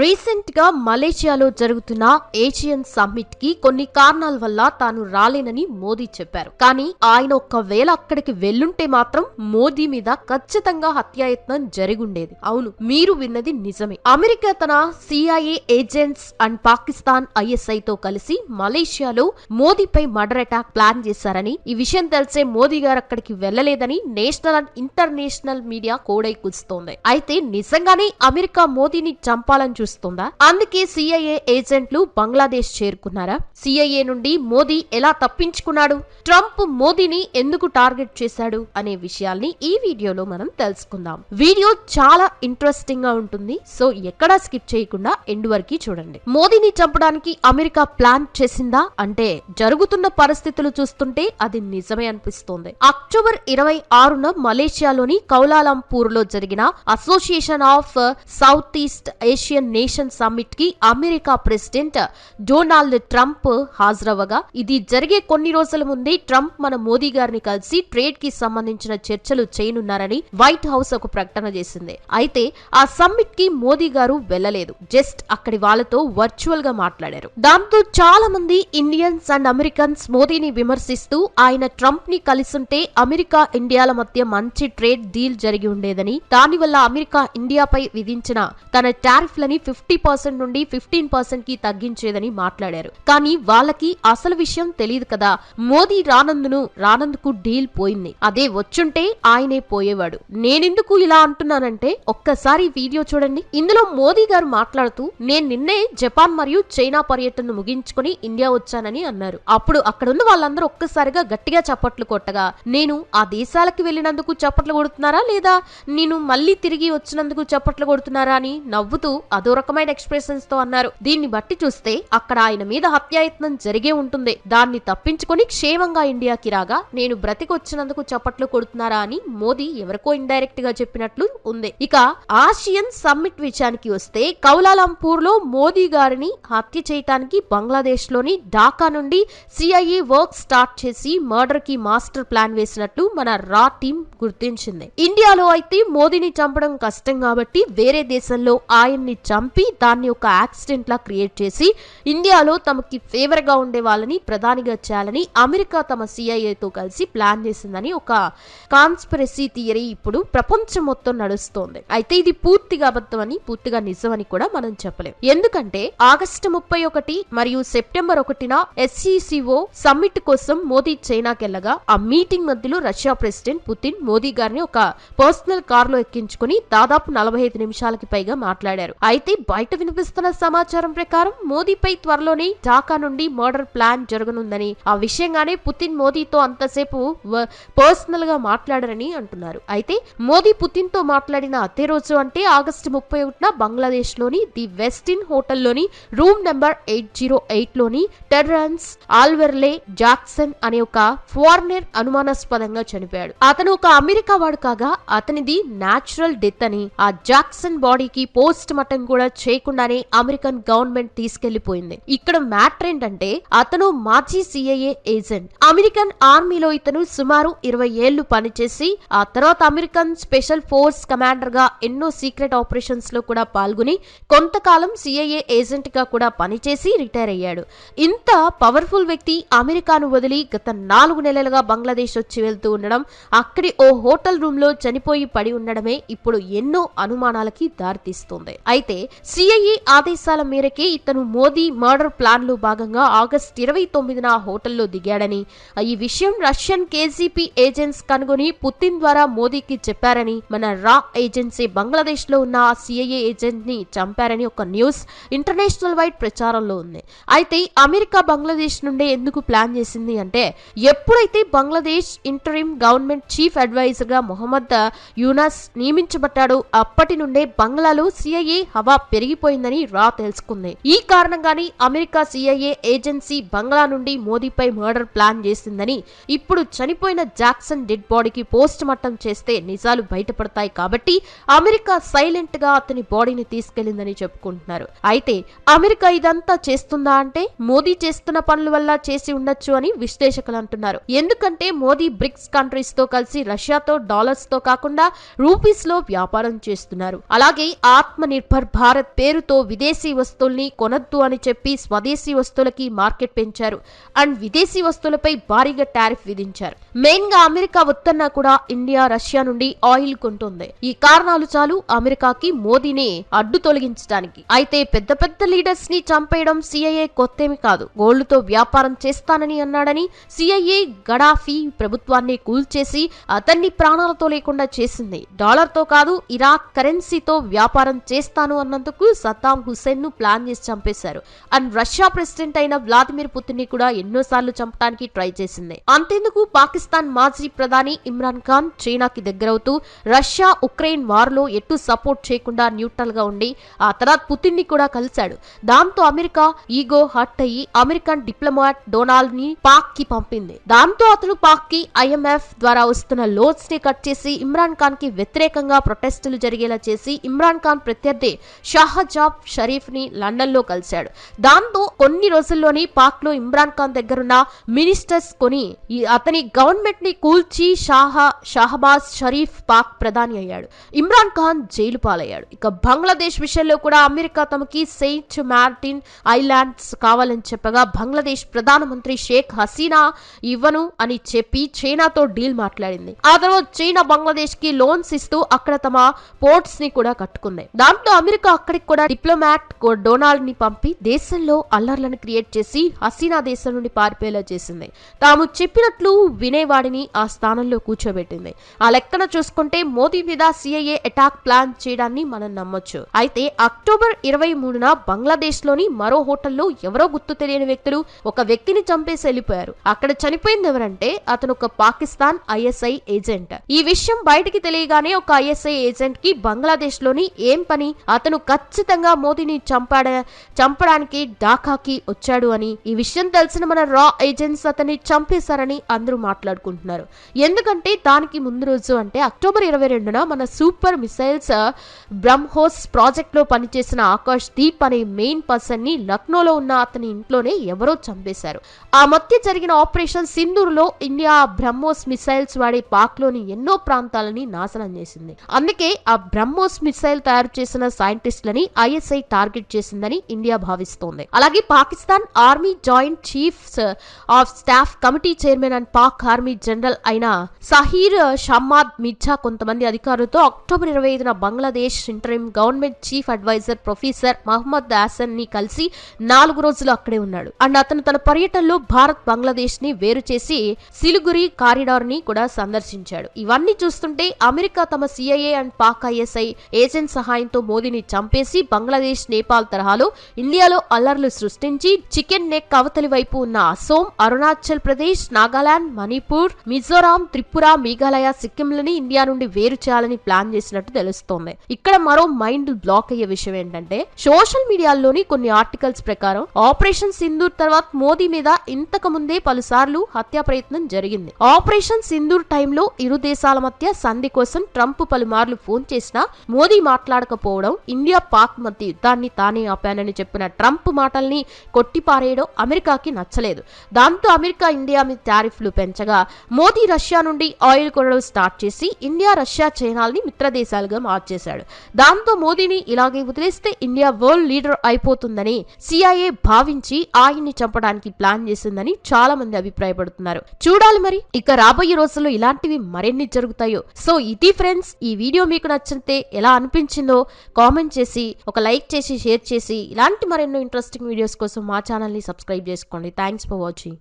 రీసెంట్గా మలేషియాలో జరుగుతున్న ఏషియన్ సమ్మిట్కి కొన్ని కారణాల వల్ల తాను రాలేనని మోదీ చెప్పారు. కానీ ఆయన ఒక్కవేళ అక్కడికి వెళ్ళుంటే మాత్రం మోదీ మీద ఖచ్చితంగా హత్యాయత్నం జరిగుండేది. అవును మీరు విన్నది నిజమే. అమెరికా తన CIA agents and Pakistan ISI తో కలిసి మలేషియాలో మోదీపై మర్డర్ అటాక్ ప్లాన్ చేశారని ఈ విషయం తెలిసే మోదీ గారు అక్కడికి వెళ్ళలేదని నేషనల్ అండ్ ఇంటర్నేషనల్ మీడియా కోడై కూస్తోంది. అయితే నిజంగానే అమెరికా మోదీని చంపాలని చూస్తుందా అందుకే సిఐఏ ఏజెంట్లు బంగ్లాదేశ్ చేరుకున్నారా? సిఐఏ నుండి మోదీ ఎలా తప్పించుకున్నాడు? ట్రంప్ మోదీని ఎందుకు టార్గెట్ చేశాడు? అనే విషయాల్ని ఈ వీడియోలో మనం తెలుసుకుందాం. వీడియో చాలా ఇంట్రెస్టింగ్గా ఉంటుంది. సో ఎక్కడా స్కిప్ చేయకుండా ఎండ్ వరకు చూడండి. మోదీని చంపడానికి అమెరికా ప్లాన్ చేసిందా? అంటే జరుగుతున్న పరిస్థితులు చూస్తుంటే అది నిజమే అనిపిస్తోంది. అక్టోబర్ ఇరవై ఆరున మలేషియాలోని కౌలాలంపూర్లో జరిగిన association of south east Asian nation సమ్మిట్కి America president Donald Trump హాజరవగా ఇది జరిగే కొన్ని రోజుల ముందే ట్రంప్ మన మోదీ గారిని కలిసి ట్రేడ్కి సంబంధించిన చర్చలు చేయనున్నారని వైట్ హౌస్ ఒక ప్రకటన చేసింది. అయితే ఆ సమ్మిట్కి మోదీ గారు వెళ్ళలేదు జస్ట్ అక్కడి వాళ్ళతో వర్చువల్గా మాట్లాడారు. దాంతో చాలా మంది ఇండియన్స్ అండ్ అమెరికన్స్ మోదీని విమర్శిస్తూ ఆయన ట్రంప్ని కలిసుంటే అమెరికా ఇండియాల మధ్య మంచి ట్రేడ్ డీల్ జరిగి ఉండేదని దానివల్ల అమెరికా ఇండియాపై విధించిన తన టారిఫ్లని ఫిఫ్టీ పర్సెంట్ నుండి ఫిఫ్టీన్ పర్సెంట్కి తగ్గించేదని మాట్లాడారు. కానీ వాళ్ళకి అసలు విషయం తెలియదు కదా. మోదీ రానందును రానందుకు డీల్ పోయింది. అదే వచ్చుంటే ఆయనే పోయేవాడు. నేనెందుకు ఇలా అంటున్నానంటే ఒక్కసారి వీడియో చూడండి. ఇందులో మోదీ గారు మాట్లాడుతూ నేను నిన్నే జపాన్ మరియు చైనా పర్యటనను ముగించుకుని ఇండియా వచ్చానని అన్నారు. అప్పుడు అక్కడున్న వాళ్ళందరూ ఒక్కసారిగా గట్టిగా చప్పట్లు కొట్టగా నేను ఆ దేశాలకు వెళ్ళినందుకు చప్పట్లు కొడుతున్నారా లేదా? నేను మళ్ళీ తిరిగి వచ్చినందుకు చప్పట్లు కొడుతున్నారా? అని నవ్వుతూ అదో రకమైన ఎక్స్ప్రెషన్స్తో అన్నారు. దీన్ని బట్టి చూస్తే అక్కడ ఆయన మీద హత్యాయత్నం జరిగే ఉంటుంది. దాన్ని తప్పించుకొని క్షేమంగా ఇండియాకి రాగా నేను బ్రతికొచ్చినందుకు చప్పట్లు కొడుతున్నారా అని మోదీ ఎవరికో ఇండైరెక్ట్గా చెప్పినట్లు ఉంది. ఇక ఆసియన్ సమ్మిట్ విషయానికి వస్తే కౌలాలంపూర్లో మోదీ గారిని హత్య చేయటానికి బంగ్లాదేశ్లోని ఢాకా నుండి సిఐఏ వర్క్ స్టార్ట్ చేసి మర్డర్కి మాస్టర్ ప్లాన్ వేసినట్లు మన రా టీం గుర్తించింది. ఇండియాలో అయితే మోదీని చంపడం కష్టం కాబట్టి వేరే దేశంలో ఆయన్ని చంపి దాన్ని ఒక యాక్సిడెంట్ లా క్రియేట్ చేసి ఇండియాలో తమకి ఫేవర్గా ఉండే వాళ్ళని ప్రధానిగా చేయాలని అమెరికా తమ సిఐఏతో కలిసి ప్లాన్ చేసిందని ఒక కాన్స్పిరసీ థియరీ ఇప్పుడు ప్రపంచం మొత్తం నడుస్తోంది. అయితే ఇది పూర్తిగా అబద్ధమని పూర్తిగా నిజమని కూడా మనం చెప్పలేం. ఎందుకంటే ఆగస్టు ముప్పై ఒకటి మరియు సెప్టెంబర్ ఒకటిన ఎస్సీసీఓ సమ్మిట్ కోసం మోదీ చైనాకెళ్ళగా ఆ మీటింగ్ మధ్యలో రష్యా ప్రెసిడెంట్ పుతిన్ మోదీ గారిని ఒక పర్సనల్ కార్లో ఎక్కించుకుని దాదాపు నలభై ఐదు నిమిషాలకి పైగా మాట్లాడారు. అయితే బయట వినిపిస్తున్న సమాచారం ప్రకారం మోదీపై త్వరలోనే ఢాకా నుండి మర్డర్ ప్లాన్ జరగనుందని ఆ విషయంగానే పుతిన్ మోదీతో అంతసేపు పర్సనల్గా మాట్లాడారని అంటున్నారు. అయితే మోదీ పుతిన్తో మాట్లాడిన అదే రోజు అంటే ఆగస్టు ముప్పై ఒకటిన బంగ్లాదేశ్లోని ది వెస్టిన్ హోటల్లోని రూమ్ నెంబర్ ఎయిట్ జీరో ఎయిట్లోని టెర్రన్స్ ఆల్వెర్లే జాక్సన్ అనే ఒక ఫారినర్ అనుమానాస్పదంగా చనిపోయాడు. అతను ఒక అమెరికా వాడు కాగా అతనిది నాచురల్ డెత్ అని. ఆ జాక్సన్ బాడీకి పోస్ట్ మార్టం కూడా చేయకుండానే అమెరికన్ గవర్నమెంట్ తీసుకెళ్ళిపోయింది. ఇక్కడ మ్యాటర్ ఏంటంటే అతను మాజీ సిఐఏ ఏజెంట్. అమెరికన్ ఆర్మీలో ఇతను సుమారు ఇరవై ఏళ్ళు పనిచేసి ఆ తర్వాత అమెరికన్ స్పెషల్ ఫోర్స్ కమాండర్గా ఎన్నో సీక్రెట్ ఆపరేషన్స్లో కూడా పాల్గొని కొంతకాలం సిఐఏ ఏజెంట్గా కూడా పనిచేసి రిటైర్ అయ్యాడు. ఇంత పవర్ఫుల్ వ్యక్తి అమెరికాను వదిలి గత నాలుగు నెలలుగా బంగ్లాదేశ్ వచ్చి వెళ్తూ ఉండడం అక్కడి ఓ హోటల్ రూమ్లో చనిపోయి పడి ఉండడమే ఇప్పుడు ఎన్నో అనుమానాలకి దారితీస్తుంది. అయితే సిఐఏ ఆదేశాల మేరకే ఇతను మోదీ మర్డర్ ప్లాన్లో భాగంగా ఆగస్ట్ ఇరవై తొమ్మిదిన హోటల్లో దిగాడని. ఈ విషయం రష్యన్ కేజీపీ ఏజెంట్స్ కనుగొని పుతిన్ ద్వారా మోదీకి చెప్పారని మన రా ఏజెన్సీ బంగ్లాదేశ్లో ఉన్న సిఐఏ ఏజెంట్ని చంపారని ఒక న్యూస్ ఇంటర్నేషనల్ వైడ్ ప్రచారంలో ఉంది. అయితే అమెరికా బంగ్లాదేశ్ నుండే ఎందుకు ప్లాన్ చేసింది అంటే ఎప్పుడైతే బంగ్లాదేశ్ ఇంటరిమ్ గవర్నమెంట్ చీఫ్ అడ్వైజర్గా మొహమ్మద్ యూనస్ నియమించబడ్డాడో అప్పటి నుండే బంగ్లాలో సిఐఏ హవా పెరిగిపోయిందని రా తెలుసుకుంది. ఈ కారణంగానే అమెరికా సిఐఏ ఏజెన్సీ బంగ్లా నుండి మోదీపై మర్డర్ ప్లాన్ చేసిందని ఇప్పుడు చనిపోయిన జాక్సన్ డెడ్ బాడీకి పోస్ట్ మార్టం చేస్తే నిజాలు బయటపడతాయి కాబట్టి అమెరికా సైలెంట్గా అతని బాడీని తీసుకెళ్ళిందని చెప్పుకుంటున్నారు. అయితే అమెరికా ఇదంతా చేస్తుందా అంటే మోదీ చేస్తున్న పనుల వల్ల చేసి ఉండొచ్చు అని విశ్లేషకులు అంటున్నారు. ఎందుకంటే మోదీ బ్రిక్స్ కంట్రీస్తో కలిసి రష్యాతో డాలర్స్తో కాకుండా రూపీస్లో వ్యాపారం చేస్తున్నారు. అలాగే ఆత్మ నిర్భర్ భారత్ పేరుతో విదేశీ వస్తువుల్ని కొనద్దు అని చెప్పి స్వదేశీ వస్తువులకి మార్కెట్ పెంచారు. అండ్ విదేశీ వస్తువులపై భారీగా టారిఫ్ విధించారు. మెయిన్గా అమెరికా వద్దన్నా కూడా ఇండియా రష్యా నుండి ఆయిల్ కొంటుంది. ఈ కారణాలు చాలు అమెరికాకి మోదీని అడ్డు తొలగించడానికి. అయితే పెద్ద పెద్ద లీడర్స్ని చంపేయడం సిఐఏ కొత్తేమి కాదు. గోల్డ్తో వ్యాపారం చేస్తానని అన్నాడని సిఐఏ గడాఫీ ప్రభుత్వాన్ని కూల్చేసి అతన్ని ప్రాణాలతో లేకుండా చేసింది. డాలర్తో కాదు ఇరాక్ కరెన్సీతో వ్యాపారం చేస్తాను అన్నందుకు సద్దాం హుస్సేన్ను ప్లాన్ చేసి చంపేశారు. అండ్ రష్యా ప్రెసిడెంట్ అయిన వ్లాదిమిర్ పుతిన్ని కూడా ఎన్నోసార్లు చంపడానికి ట్రై చేసింది. అంతేందుకు పాకిస్తాన్ మాజీ ప్రధాని ఇమ్రాన్ ఖాన్ చైనాకి దగ్గరవుతూ రష్యా ఉక్రెయిన్ వార్లో ఎటు సపోర్ట్ చేయకుండా న్యూట్రల్గా ఉండి ఆ తర్వాత పుతిన్ని కూడా కలిశాడు. దాంతో అమెరికా ఈగో హట్ అయ్యి అమెరికన్ డిప్లొమాట్ డొనాల్డ్ని పాక్కి పంపింది. దాంతో అతను పాక్కి ఐఎంఎఫ్ ద్వారా వస్తున్న లోన్స్ని కట్ చేసి ఇమ్రాన్ ఖాన్కి వ్యతిరేకంగా ప్రొటెస్టులు జరిగేలా చేసి ఇమ్రాన్ ఖాన్ ప్రత్యర్థి షాహజాబ్ షరీఫ్ని లండన్లో కలిశాడు. దాంతో కొన్ని రోజుల్లోని పాక్లో ఇమ్రాన్ ఖాన్ దగ్గరున్న మినిస్టర్స్ కొని ఈ అతని గవర్నమెంట్ని కూల్చి షాహా షహబాజ్ షరీఫ్ పాక్ ప్రధాని అయ్యాడు. ఇమ్రాన్ ఖాన్ జైలు పాలయ్యాడు. ఇక బంగ్లాదేశ్ విషయంలో కూడా అమెరికా తమకి సెయింట్ మార్టిన్ ఐలాండ్స్ కావాలని చెప్పగా బంగ్లాదేశ్ ప్రధానమంత్రి షేక్ హసీనా ఇవ్వను అని చెప్పి చైనాతో డీల్ మాట్లాడింది. ఆ తర్వాత చైనా బంగ్లాదేశ్కి లోన్స్ ఇస్తూ అక్కడ తమ పోర్ట్స్ని కూడా కట్టుకుంది. దాంతో అమెరికా అక్కడికి కూడా డిప్లొమాట్ డొనాల్డ్ని పంపి దేశంలో అల్లర్లను క్రియేట్ చేసి హసీనా దేశం నుండి పారిపోయేలా చేసింది. తాము చెప్పినట్లు వినేవాడిని ఆ స్థానంలో కూర్చోబెట్టింది. ఆ లెక్కన చూసుకుంటే మోదీ మీద సిఐఏ అటాక్ ప్లాన్ చేయడాన్ని మనం నమ్మొచ్చు. అయితే అక్టోబర్ ఇరవై మూడున బంగ్లాదేశ్లోని మరో హోటల్లో ఎవరో గుర్తు తెలియని వ్యక్తులు ఒక వ్యక్తిని చంపేసి వెళ్ళిపోయారు. అక్కడ చనిపోయింది ఎవరంటే అతను ఒక పాకిస్తాన్ ఐఎస్ఐ ఏజెంట్. ఈ విషయం బయటికి తెలియగానే ఒక ఐఎస్ఐ ఏజెంట్కి బంగ్లాదేశ్లోని ఏం పని? అతను ఖచ్చితంగా మోదీని చంపాడ చంపడానికి ఢాకాకి వచ్చాడు అని ఈ విషయం తెలిసిన మన రా ఏజెంట్స్ అతన్ని చంపేశారని అందరూ మాట్లాడుకుంటున్నారు. ఎందుకంటే దానికి ముందు రోజు అంటే అక్టోబర్ ఇరవై రెండున మన సూపర్ మిసైల్స్ బ్రహ్మోస్ ప్రాజెక్ట్లో పనిచేసిన ఆకాష్ దీప్ అనే మెయిన్ పర్సన్ని లక్నోలో ఉన్న అతని ఇంట్లోనే ఎవరో చంపేశారు. ఆ మధ్య జరిగిన ఆపరేషన్ సింధూర్లో ఇండియా బ్రహ్మోస్ మిసైల్స్ వాడే పాక్లోని ఎన్నో ప్రాంతాలని నాశనం చేసింది. అందుకే ఆ బ్రహ్మోస్ మిసైల్ తయారు చేసిన సైంటిస్టులని ఐఎస్ఐ టార్గెట్ చేసిందని ఇండియా భావిస్తోంది. అలాగే Pakistan army joint chief of staff committee chairman and Pak army general అయిన సహీర్ షమ్మాద్ మిర్జా కొంతమంది అధికారులతో అక్టోబర్ ఇరవై ఐదున Bangladesh interim government chief adviser professor Mohammad హాసన్ని కలిసి నాలుగు రోజులు అక్కడే ఉన్నాడు. అండ్ అతను తన పర్యటనలో భారత్ బంగ్లాదేశ్ని వేరు చేసి సిలిగురి కారిడార్ని కూడా సందర్శించాడు. ఇవన్నీ చూస్తుంటే అమెరికా తమ CIA and Pak ISI agent సహాయంతో మోదీని చంపేసి బంగ్లాదేశ్ నేపాల్ తరహాలో ఇండియాలో అల్లర్లు సృష్టించి చికెన్ నెక్ అవతలి వైపు ఉన్న అసోం అరుణాచల్ ప్రదేశ్ నాగాలాండ్ మణిపూర్ మిజోరాం త్రిపుర మేఘాలయ సిక్కింలని ఇండియా నుండి వేరు చేయాలని ప్లాన్ చేసినట్టు తెలుస్తోంది. ఇక్కడ మరో మైండ్ బ్లాక్ అయ్యే విషయం ఏంటంటే సోషల్ మీడియాలోని కొన్ని ఆర్టికల్స్ ప్రకారం ఆపరేషన్ సింధూర్ తర్వాత మోదీ మీద ఇంతకు ముందే పలుసార్లు హత్యా ప్రయత్నం జరిగింది. ఆపరేషన్ సింధూర్ టైంలో ఇరు దేశాల మధ్య సంధి కోసం ట్రంప్ పలుమార్లు ఫోన్ చేసినా మోదీ మాట్లాడకపోవడం ఇండియా పాక్ మధ్య యుద్ధాన్ని తానే ఆపానని చెప్పిన ట్రంప్ మాటల్ని కొట్టిపారేయడం అమెరికాకి నచ్చలేదు. దాంతో అమెరికా ఇండియా మీద టారిఫ్లు పెంచగా మోదీ రష్యా నుండి ఆయిల్ కొనడం స్టార్ట్ చేసి ఇండియా రష్యా చైనాల్ని మిత్రదేశాలుగా మార్చేశాడు. దాంతో మోదీని ఇలాగే వదిలేస్తే ఇండియా వరల్డ్ లీడర్ అయిపోతుందని సిఐఏ భావించి ఆయన్ని చంపడానికి ప్లాన్ చేసిందని చాలా మంది అభిప్రాయపడుతున్నారు. చూడాలి మరి ఇక రాబోయే రోజుల్లో ఇలాంటివి మరెన్ని జరుగుతాయో. సో ఇది ఫ్రెండ్స్ ఈ వీడియో మీకు నచ్చితే ఎలా అనిపించిందో కామెంట్ చేసి ఒక లైక్ చేసి షేర్ చేసి ఇలాంటి మరెన్నో ఇంట్రెస్టింగ్ వీడియోస్ కోసం మా ఛానల్ని సబ్స్క్రైబ్ చేసుకోండి. Thanks for watching